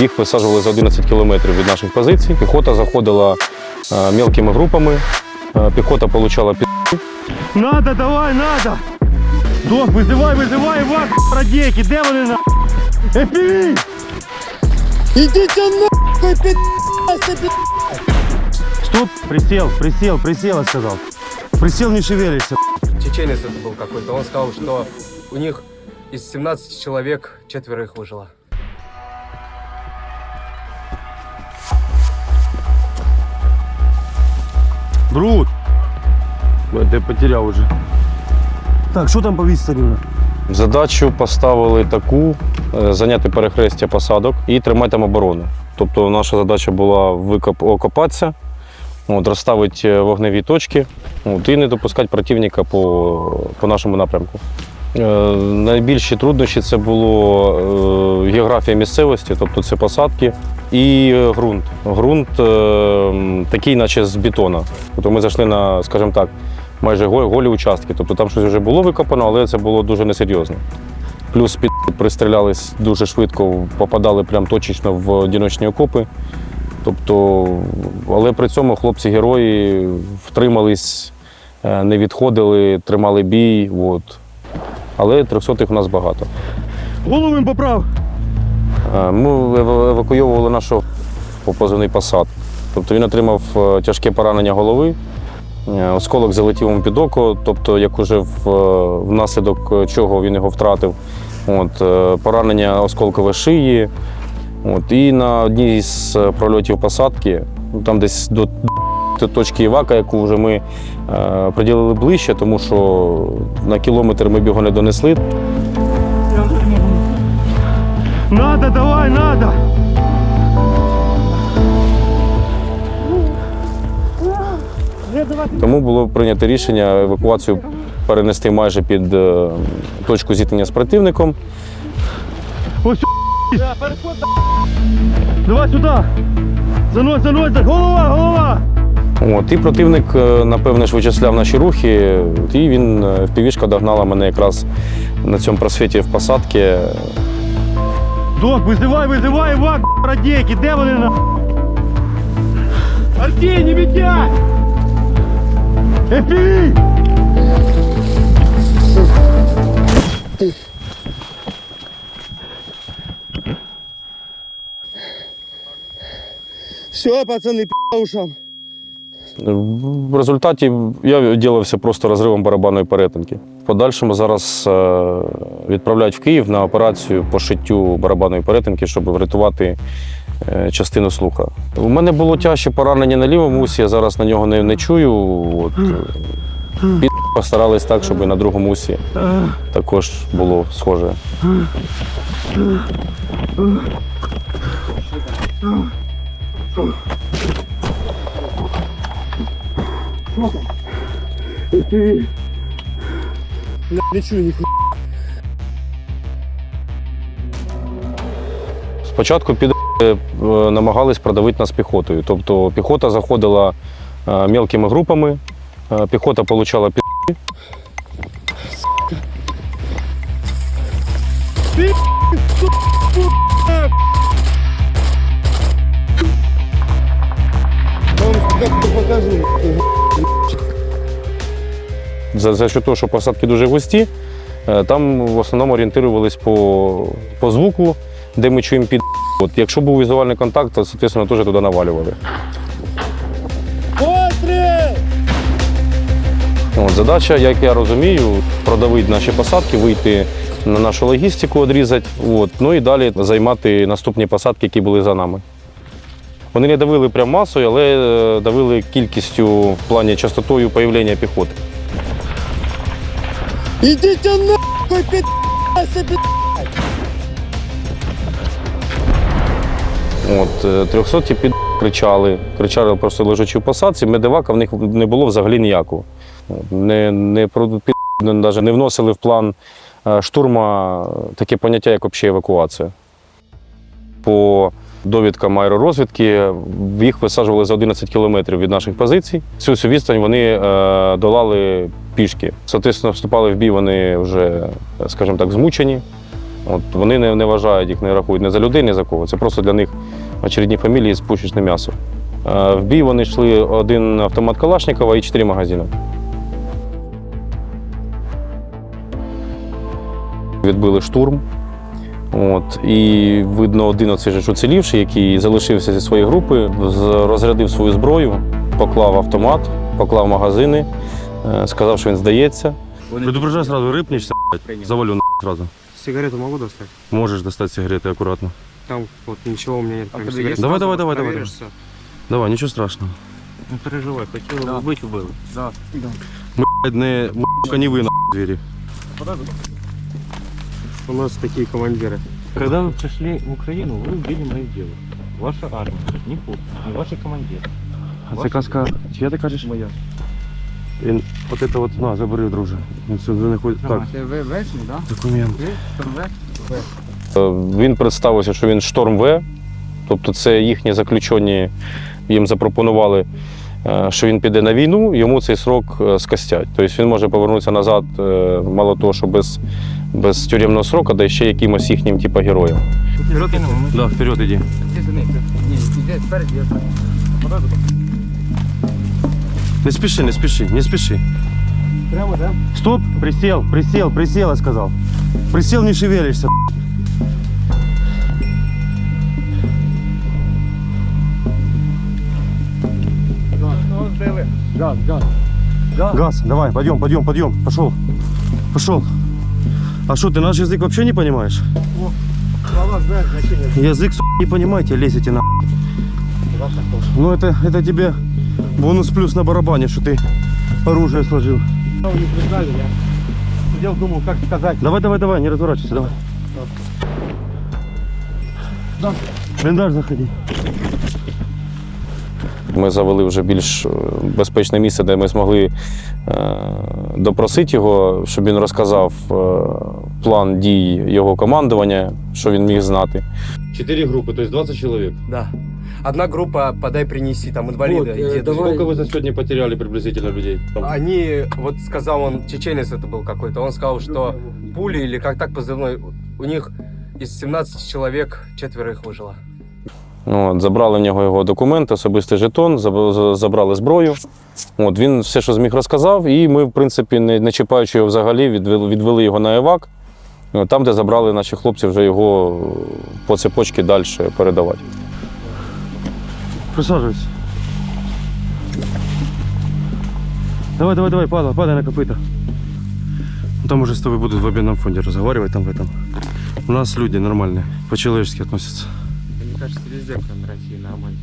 Їх висаджували за 11 кілометрів від наших позицій. Піхота заходила е, мілкими групами. Е, Піхота отримала під Надо, давай, надо! Док, визивай, визивай, вас, радійки, де вони на? ФПВ! Идите нахуй, пи***цы, пи***. Стоп, присел, присел, присел, я сказал. Присел, не шевелишься. чеченец это был какой-то, он сказал, что у них из 17 человек четверо их выжило. Брут! Ты потерял уже. Так, що там по відстані? задачу поставили таку: е, зайняти перехрестя посадок і тримати там оборону. Тобто наша задача була викоп, окопатися, от, розставити е, вогневі точки от, і не допускати противника по, по нашому напрямку. Е, найбільші труднощі це було е, географія місцевості, тобто це посадки і е, ґрунт. Ґрунт такий, наче з бетона. Тобто ми зайшли на, скажімо так, майже голі участки. Тобто там щось вже було викопано, але це було дуже несерйозно. Плюс під пристрілялись дуже швидко, попадали прям точечно в одиночні окопи. Тобто, але при цьому хлопці-герої втримались, не відходили, тримали бій. От. Але трьохсотих у нас багато. Голову їм поправ. Е, Ми евакуйовували нашого по позивний посад. Тобто він отримав е, тяжке поранення голови, е, осколок залетів йому під око, тобто як уже в, внаслідок чого він його втратив. От, поранення осколкової шиї. От, і на одній з прольотів посадки, там десь до до точки Івака, яку вже ми е, приділили ближче, тому що на кілометр ми б його не донесли. Надо, давай, надо! Тому було прийнято рішення евакуацію перенести майже під е, точку зіткнення з противником. Ось Давай сюди! Занось, занось. голова, голова! От, і противник, е, напевне, ж вичисляв наші рухи, і він е, впівішка догнала мене якраз на цьому просвіті в посадці. Док, визивай, визивай, вак, радійки, де вони на? Артей, не бітять! ФПВ! Все, пацаны, пи*** ушам. В результаті я ділився просто розривом барабанної перетинки. В подальшому зараз е, відправляють в Київ на операцію по шиттю барабанної перетинки, щоб врятувати е, частину слуха. У мене було тяжче поранення на лівому усі, я зараз на нього не, не чую. От, постарались так, щоб і на другому усі також було схоже. Не чую нихуя. Спочатку під е, намагались продавити нас піхотою. Тобто піхота заходила е, мілкими групами, е, піхота отримала під. Покажу? За, за що того, що посадки дуже густі, е, там в основному орієнтувалися по, по звуку, де ми чуємо під. От, якщо був візуальний контакт, то, звісно, теж туди навалювали. От, задача, як я розумію, продавити наші посадки, вийти на нашу логістику, відрізати, от, ну і далі займати наступні посадки, які були за нами. Вони не давили прям масою, але е, давили кількістю в плані частотою появлення піхоти. Идите нахуй, пи***цы, пи***. От, е, 300 під кричали, кричали просто лежачи в посадці, медивака в них не було взагалі ніякого. Не, не, під, навіть не вносили в план е, штурма таке поняття, як взагалі евакуація. По довідкам аеророзвідки їх висаджували за 11 кілометрів від наших позицій. Цю всю відстань вони е, долали пішки. Соответственно, вступали в бій вони вже, скажімо так, змучені. От вони не, не вважають їх, не рахують не за людей, ні за кого. Це просто для них очередні фамілії з пушечне м'ясо. Е, В бій вони йшли один автомат Калашникова і чотири магазини. Відбили штурм. От, і видно, один оцей же ж уцілівший, який залишився зі своєї групи, з- розрядив свою зброю, поклав автомат, поклав магазини, е, сказав, що він здається. Предупреждай сразу, рыпнешься, блядь, завалю на сразу. Сигарету могу достать? Можешь достать сигареты аккуратно. Там вот ничего у меня нет. кроме есть? сигарет. Давай, Сразу давай, давай, давай, проверишь всё. Давай, нічого страшного. Не переживай, хотіли да. вбити, вбили. Ми, блядь, не, м***ка, не ви, на двері. У нас такие командиры. Когда вы пришли в Украину, вы убили моих девушек. Ваша армия, не путь, не ваши командиры. А це казка, чия ти кажеш? Моя. Він, от це от, на, забери, друже. Він сюди не ходить. Так, Вы вышли, да? документ. Е, Він представився, що він шторм В, тобто це їхні заключені, їм запропонували, е, що він піде на війну, йому цей срок е, скостять. Тобто він може повернутися назад, е, мало того, що без, без тюремного сроку, да ще якимось їхнім типу, героєм. Вперед, Да, вперед іди. Не спіши, не спіши, не спіши. Прямо, да? Стоп, присел, присел, присел, я сказал. Присел, не шевелишься. Газ, газ. Газ, давай, пойдем, пойдем, пойдем, пошел. Пошел. А что, ты наш язык вообще не понимаешь? Слова знаешь значение. Язык, сука, не понимаете, лезете на. Ну это, это тебе бонус плюс на барабане, что ты оружие сложил. Не признали, я сидел, думал, как сказать. Давай, давай, давай, не разворачивайся, давай. В Блиндаж заходи. Ми завели вже більш е, безпечне місце, де ми змогли е, допросити його, щоб він розказав е, план дій його командування, що він міг знати. Четыре группы, то есть 20 человек. Да. Одна группа подай принеси, там инвалида Вот, и э, деда. Сколько вы за сегодня потеряли приблизительно людей? Они, вот сказал он, чеченец это был какой-то, он сказал, что пули или как так позывной, у них из 17 человек четверо их выжило. Ну, От, забрали в нього його документи, особистий жетон, заб- з- забрали зброю. От, він все, що зміг, розказав, і ми, в принципі, не, не чіпаючи його взагалі, відвели, відвели його на евак, е, там, де забрали наші хлопці вже його е, по цепочці далі передавати. Присаживайся. Давай, давай, давай, падай, падай на копыта. Ну, Там уже с тобой будут в обменном фонде разговаривать там в этом. У нас люди нормальные, по-человечески относятся. Мне кажется, везде, кроме России, нормально.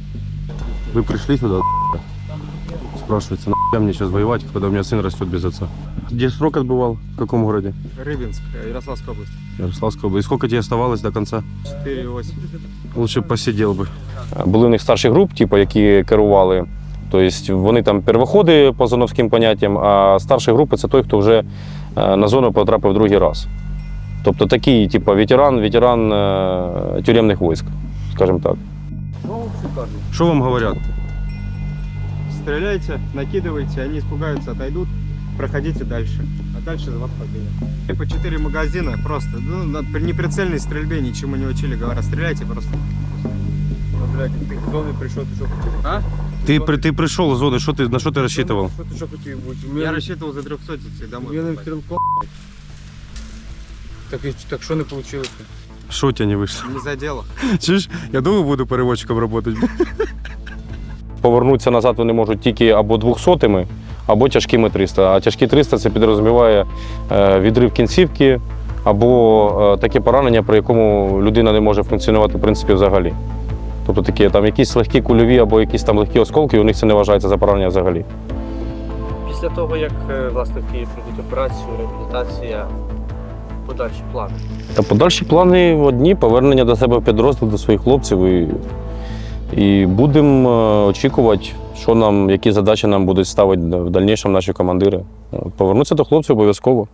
Вы пришли сюда, спрашивается, нахуя мне сейчас воевать, когда у меня сын растет без отца? Где срок отбывал? В каком городе? Рыбинск, Ярославская область. Ярославская область. И сколько тебе оставалось до конца? 4,8. Лучше б посидел бы. Були в них старші груп, типу, які керували. Тобто вони там первоходи по зоновським поняттям, а старші групи це той, хто вже е, на зону потрапив другий раз. Тобто такий, типу, ветеран, ветеран е, тюремних військ, Скажімо так. Ну, шикарно. Что вам говорят? Стреляйте, накидывайте, они испугаются, отойдут, проходите дальше. А дальше за вас победят. И по 4 магазина просто, ну, на при неприцельной стрельбе ничему не учили, говорят, стреляйте просто. Ну, блядь, ты в зону пришел, ты что А? Ты, при, ты пришел из зоны, что ты, на что ты рассчитывал? Что ты что хотел быть? Я рассчитывал за 300 домой. попасть. Так, і- так що не вийшло? Что у тебя не вышло? Не за дело. Чуешь, я думаю, буду переводчиком работать. Повернутися назад вони можуть тільки або двохсотими, або тяжкими 300. А тяжкі 300 це підрозуміває е, відрив кінцівки або е, таке поранення, при якому людина не може функціонувати в принципі взагалі. Тобто такі там якісь легкі кульові або якісь там легкі осколки, у них це не вважається за поранення взагалі. Після того, як е, власне в Києві пройдуть операцію, реабілітація, подальші плани. Та подальші плани одні повернення до себе в підрозділ до своїх хлопців і, і будемо е, очікувати, що нам, які задачі нам будуть ставити в дальнішому наші командири. Повернутися до хлопців обов'язково.